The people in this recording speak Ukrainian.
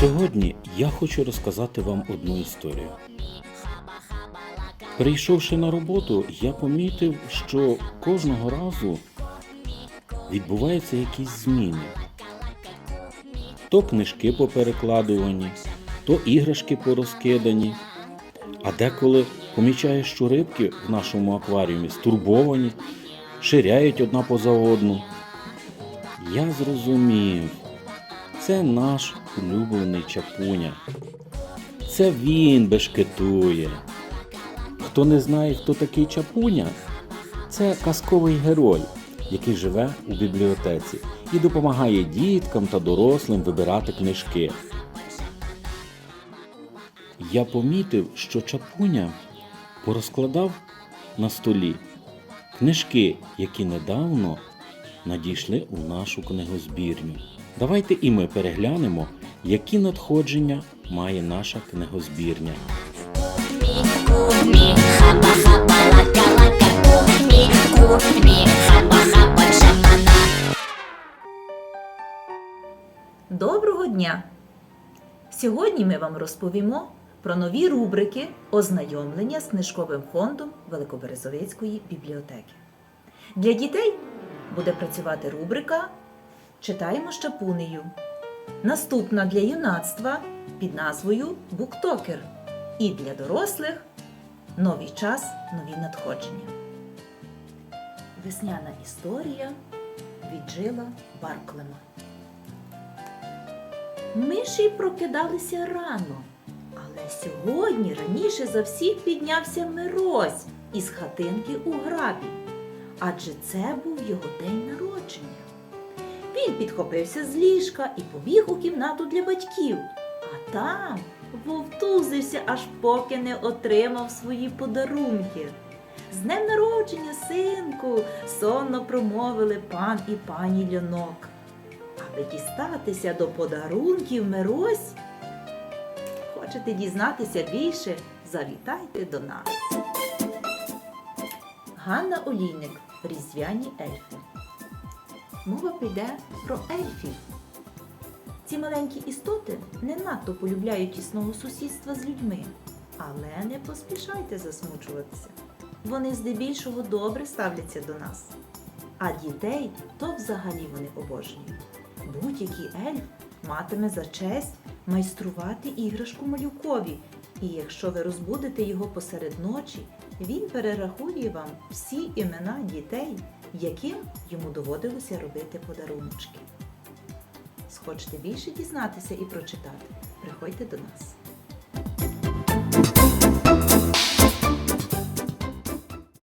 Сьогодні я хочу розказати вам одну історію. Прийшовши на роботу, я помітив, що кожного разу відбуваються якісь зміни. То книжки поперекладувані, то іграшки порозкидані. А деколи помічаєш, що рибки в нашому акваріумі стурбовані, ширяють одна поза одну. Я зрозумів, це наш улюблений чапуня. Це він бешкетує. Хто не знає, хто такий чапуня, це казковий герой, який живе у бібліотеці і допомагає діткам та дорослим вибирати книжки. Я помітив, що чапуня порозкладав на столі книжки, які недавно надійшли у нашу книгозбірню. Давайте і ми переглянемо, які надходження має наша книгозбірня. Доброго дня! Сьогодні ми вам розповімо про нові рубрики ознайомлення з книжковим фондом Великоберезовицької бібліотеки. Для дітей буде працювати рубрика Читаємо Щапунею. Наступна для юнацтва під назвою Буктокер. І для дорослих Новий час, нові надходження. Весняна історія від Жила Барклема. Миші прокидалися рано, але сьогодні раніше за всіх піднявся Мирось із хатинки у грабі, адже це був його день народження. Він підхопився з ліжка і побіг у кімнату для батьків, а там вовтузився, аж поки не отримав свої подарунки. З днем народження, синку, сонно промовили пан і пані льонок. Аби дістатися до подарунків Мирось. Хочете дізнатися більше? Завітайте до нас. Ганна Олійник. Різдвяні ельфи. Мова піде про ельфів. Ці маленькі істоти не надто полюбляють тісного сусідства з людьми, але не поспішайте засмучуватися. Вони здебільшого добре ставляться до нас. А дітей то взагалі вони обожнюють. Будь-який ельф матиме за честь майструвати іграшку малюкові, і якщо ви розбудите його посеред ночі, він перерахує вам всі імена дітей, яким йому доводилося робити подаруночки. Схочете більше дізнатися і прочитати? Приходьте до нас.